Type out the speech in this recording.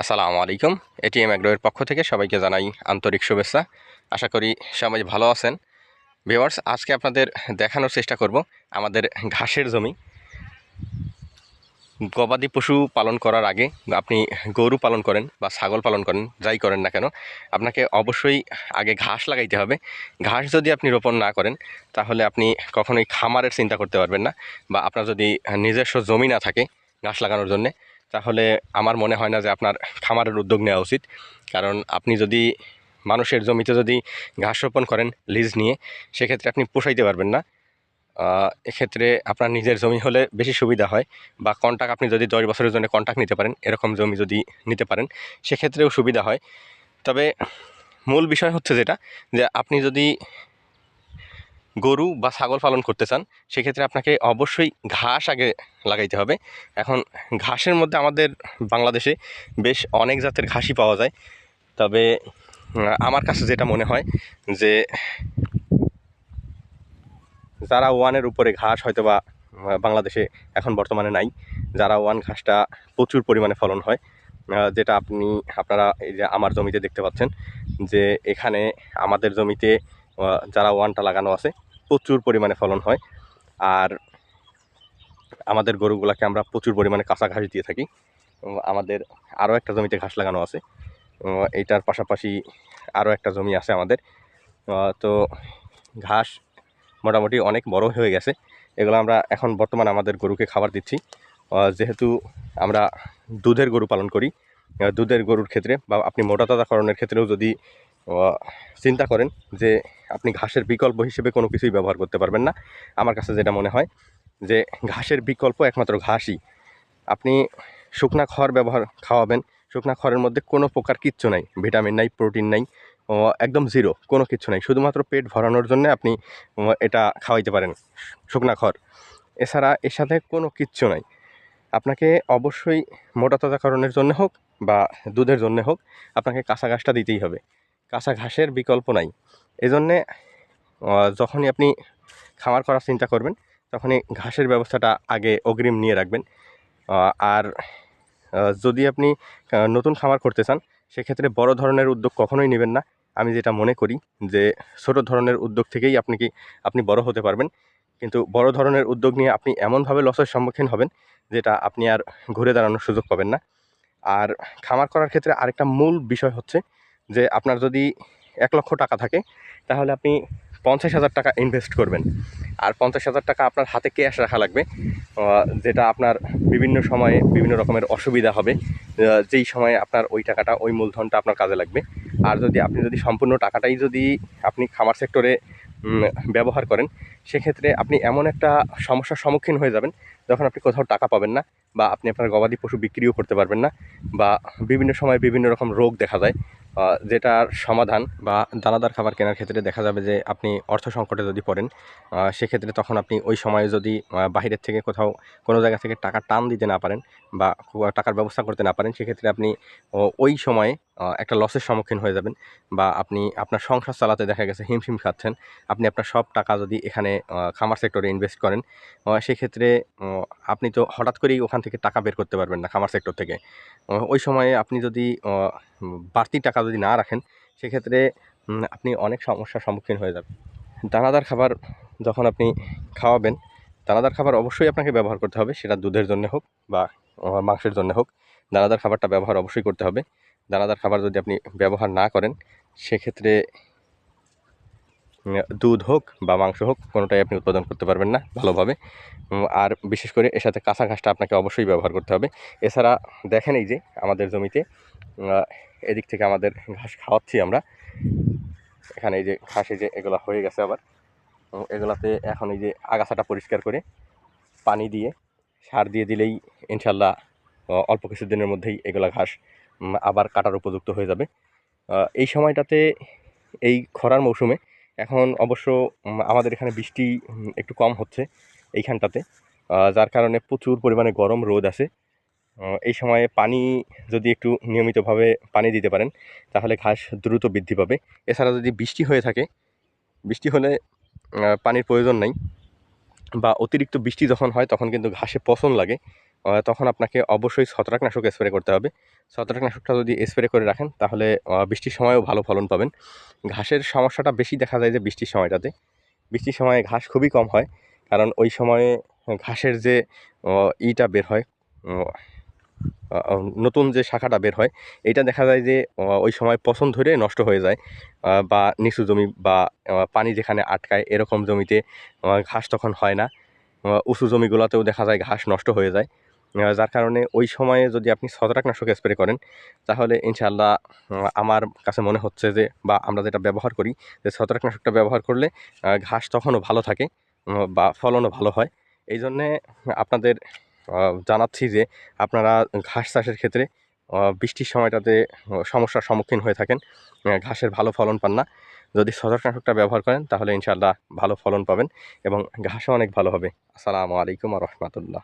আসসালামু আলাইকুম। এটিএম অ্যাগ্রোয়ের পক্ষ থেকে সবাইকে জানাই আন্তরিক শুভেচ্ছা। আশা করি সবাই ভালো আছেন। ভিওয়ার্স আজকে আপনাদের দেখানোর চেষ্টা করব আমাদের ঘাসের জমি। গবাদি পশু পালন করার আগে আপনি গরু পালন করেন বা ছাগল পালন করেন, যাই করেন না কেন, আপনাকে অবশ্যই আগে ঘাস লাগাইতে হবে। ঘাস যদি আপনি রোপণ না করেন, তাহলে আপনি কখনোই খামারের চিন্তা করতে পারবেন না বা আপনার যদি নিজস্ব জমি না থাকে ঘাস লাগানোর জন্যে তাহলে আমার মনে হয় না যে আপনার খামারের উদ্যোগ নেওয়া উচিত। কারণ আপনি যদি মানুষের জমিতে যদি ঘাস রোপণ করেন লিজ নিয়ে, সেক্ষেত্রে আপনি পোষাইতে পারবেন না। এক্ষেত্রে আপনার নিজের জমি হলে বেশি সুবিধা হয় বা কন্ট্যাক্ট আপনি যদি দশ বছরের জন্য কন্ট্যাক্ট নিতে পারেন, এরকম জমি যদি নিতে পারেন, সেক্ষেত্রেও সুবিধা হয়। তবে মূল বিষয় হচ্ছে যেটা, যে আপনি যদি গরু বা ছাগল পালন করতে চান, সেক্ষেত্রে আপনাকে অবশ্যই ঘাস আগে লাগাইতে হবে। এখন ঘাসের মধ্যে আমাদের বাংলাদেশে বেশ অনেক জাতের ঘাসই পাওয়া যায়। তবে আমার কাছে যেটা মনে হয় যে, যারা ওয়ানের উপরে ঘাস হয়তো বা বাংলাদেশে এখন বর্তমানে নাই, যারা ওয়ান ঘাসটা প্রচুর পরিমাণে ফলন হয় যেটা আপনি, আপনারা এই যে আমার জমিতে দেখতে পাচ্ছেন যে, এখানে আমাদের জমিতে যারা ওয়ানটা লাগানো আছে, প্রচুর পরিমাণে ফলন হয়। আর আমাদের গরুগুলাকে আমরা প্রচুর পরিমাণে কাঁচা ঘাস দিয়ে থাকি। আমাদের আরও একটা জমিতে ঘাস লাগানো আছে। এইটার পাশাপাশি আরও একটা জমি আছে আমাদের। তো ঘাস মোটামুটি অনেক বড় হয়ে গেছে। এগুলো আমরা এখন বর্তমানে আমাদের গরুকে খাবার দিচ্ছি। যেহেতু আমরা দুধের গরু পালন করি দুধের গরুর ক্ষেত্রে বা আপনি মোটা তাজাকরণের ক্ষেত্রেও যদি চিন্তা করেন যে আপনি ঘাসের বিকল্প হিসেবে কোনো কিছুই ব্যবহার করতে পারবেন না। আমার কাছে যেটা মনে হয় যে ঘাসের বিকল্প একমাত্র ঘাসই। আপনি শুকনা খড় ব্যবহার, খাওয়াবেন, শুকনা খড়ের মধ্যে কোনো প্রকার কিচ্ছু নাই, ভিটামিন নাই, প্রোটিন নাই একদম জিরো, কোনো কিছু নাই। শুধুমাত্র পেট ভরানোর জন্য আপনি এটা খাওয়াইতে পারেন, শুকনা খড়। এছাড়া এর সাথে কোনো কিচ্ছু নাই। আপনাকে অবশ্যই মোটা তাজাকরণের জন্য হোক বা দুধের জন্য হোক, আপনাকে কাঁচা ঘাসটা দিতেই হবে। কাঁচা ঘাসের বিকল্প নাই। এজন্যে যখনই আপনি খামার করার চিন্তা করবেন, তখনই ঘাসের ব্যবস্থাটা আগে অগ্রিম নিয়ে রাখবেন। আর যদি আপনি নতুন খামার করতে চান, সেক্ষেত্রে বড় ধরনের উদ্যোগ কখনোই নেবেন না। আমি যেটা মনে করি যে, ছোট ধরনের উদ্যোগ থেকেই আপনি কি, আপনি বড় হতে পারবেন। কিন্তু বড় ধরনের উদ্যোগ নিয়ে আপনি এমনভাবে লসের সম্মুখীন হবেন, যেটা আপনি আর ঘুরে দাঁড়ানোর সুযোগ পাবেন না। আর, খামার করার ক্ষেত্রে আরেকটা মূল বিষয় হচ্ছে যে আপনার যদি এক লক্ষ টাকা থাকে, তাহলে আপনি পঞ্চাশ হাজার টাকা ইনভেস্ট করবেন। আর পঞ্চাশ হাজার টাকা আপনার হাতে ক্যাশ রাখা লাগবে যেটা আপনার বিভিন্ন সময়ে বিভিন্ন রকমের অসুবিধা হবে যেই সময়ে আপনার ওই টাকাটা, ওই মূলধনটা আপনার কাজে লাগবে। আর যদি আপনি যদি সম্পূর্ণ টাকাটাই যদি আপনি খামার সেক্টরে ব্যবহার করেন, সেক্ষেত্রে আপনি এমন একটা সমস্যার সম্মুখীন হয়ে যাবেন যখন আপনি কোথাও টাকা পাবেন না বা আপনি আপনার গবাদি পশু বিক্রিও করতে পারবেন না বা বিভিন্ন সময় বিভিন্ন রকম রোগ দেখা যায় যেটার সমাধান বা দানাদার খাবার কেনার ক্ষেত্রে দেখা যাবে যে আপনি অর্থ সংকটে যদি পড়েন সেক্ষেত্রে তখন আপনি ওই সময়ে যদি বাহিরের থেকে কোথাও কোনো জায়গা থেকে টাকা টান দিতে না পারেন বা টাকার ব্যবস্থা করতে না পারেন, সেক্ষেত্রে আপনি ওই সময়ে একটা লসের সম্মুখীন হয়ে যাবেন বা আপনি আপনার সংসার চালাতে দেখা গেছে হিমশিম খাচ্ছেন, আপনি আপনার সব টাকা যদি এখানে খামার সেক্টরে ইনভেস্ট করেন সেক্ষেত্রে আপনি তো হঠাৎ করেই ওখান থেকে টাকা বের করতে পারবেন না খামার সেক্টর থেকে। ওই সময়ে আপনি যদি বাড়তি টাকা যদি না রাখেন, সেক্ষেত্রে আপনি অনেক সমস্যার সম্মুখীন হয়ে যাবেন। দানাদার খাবার যখন আপনি খাওয়াবেন, দানাদার খাবার অবশ্যই আপনাকে ব্যবহার করতে হবে, সেটা দুধের জন্য হোক বা মাংসের জন্য হোক। দানাদার খাবারটা ব্যবহার অবশ্যই করতে হবে। দানাদার খাবার যদি আপনি ব্যবহার না করেন, সেক্ষেত্রে দুধ হোক বা মাংস হোক, কোনোটাই আপনি উৎপাদন করতে পারবেন না ভালোভাবে। আর বিশেষ করে এর সাথে কাঁচা ঘাসটা আপনাকে অবশ্যই ব্যবহার করতে হবে। এছাড়া দেখেন এই যে আমাদের জমিতে এদিক থেকে আমাদের ঘাস খাওয়াচ্ছি আমরা। এখানে এই যে ঘাস যে এগুলো হয়ে গেছে আবার। এগুলাতে এখন এই যে আগাছাটা পরিষ্কার করে পানি দিয়ে সার দিয়ে দিলেই ইনশাল্লাহ অল্প কিছুদিনের মধ্যেই এগুলা ঘাস আবার কাটার উপযুক্ত হয়ে যাবে। এই সময়টাতে এই খরার মৌসুমে এখন অবশ্য আমাদের এখানে বৃষ্টি একটু কম হচ্ছে এইখানটাতে যার কারণে প্রচুর পরিমাণে গরম রোদ আছে। এই সময়ে পানি যদি একটু নিয়মিতভাবে পানি দিতে পারেন, তাহলে ঘাস দ্রুত বৃদ্ধি পাবে। এছাড়া যদি বৃষ্টি হয়ে থাকে, বৃষ্টি হলে পানির প্রয়োজন নাই। বা অতিরিক্ত বৃষ্টি যখন হয়, তখন কিন্তু ঘাসে পচন লাগে। তখন আপনাকে অবশ্যই ছত্রাকনাশক স্প্রে করতে হবে। ছত্রাকনাশকটা যদি স্প্রে করে রাখেন, তাহলে বৃষ্টির সময়ও ভালো ফলন পাবেন। ঘাসের সমস্যাটা বেশি দেখা যায় যে বৃষ্টির সময়টাতে। বৃষ্টির সময়ে ঘাস খুবই কম হয়, কারণ ওই সময়ে ঘাসের যে ইটা বের হয় নতুন যে শাখাটা বের হয়, এটা দেখা যায় যে ওই সময় পছন্দ ধরে নষ্ট হয়ে যায় বা নিচু জমি বা পানি যেখানে আটকায় এরকম জমিতে ঘাস তখন হয় না। উঁচু জমিগুলোতেও দেখা যায় ঘাস নষ্ট হয়ে যায়। যার কারণে ওই সময়ে যদি আপনি ছত্রাকনাশক স্প্রে করেন, তাহলে ইনশাআল্লাহ আমার কাছে মনে হচ্ছে যে, বা আমরা যেটা ব্যবহার করি, যে ছত্রাকনাশকটা ব্যবহার করলে ঘাস তখনও ভালো থাকে বা ফলনও ভালো হয়। এই জন্যে আপনাদের জানাচ্ছি যে আপনারা ঘাস চাষের ক্ষেত্রে বৃষ্টির সময়টাতে সমস্যার সম্মুখীন হয়ে থাকেন। ঘাসের ভালো ফলন পান না। যদি ছত্রাকনাশকটা ব্যবহার করেন, তাহলে ইনশাআল্লাহ ভালো ফলন পাবেন এবং ঘাসও অনেক ভালো হবে। আসসালামু আলাইকুম রহমতুল্লাহ।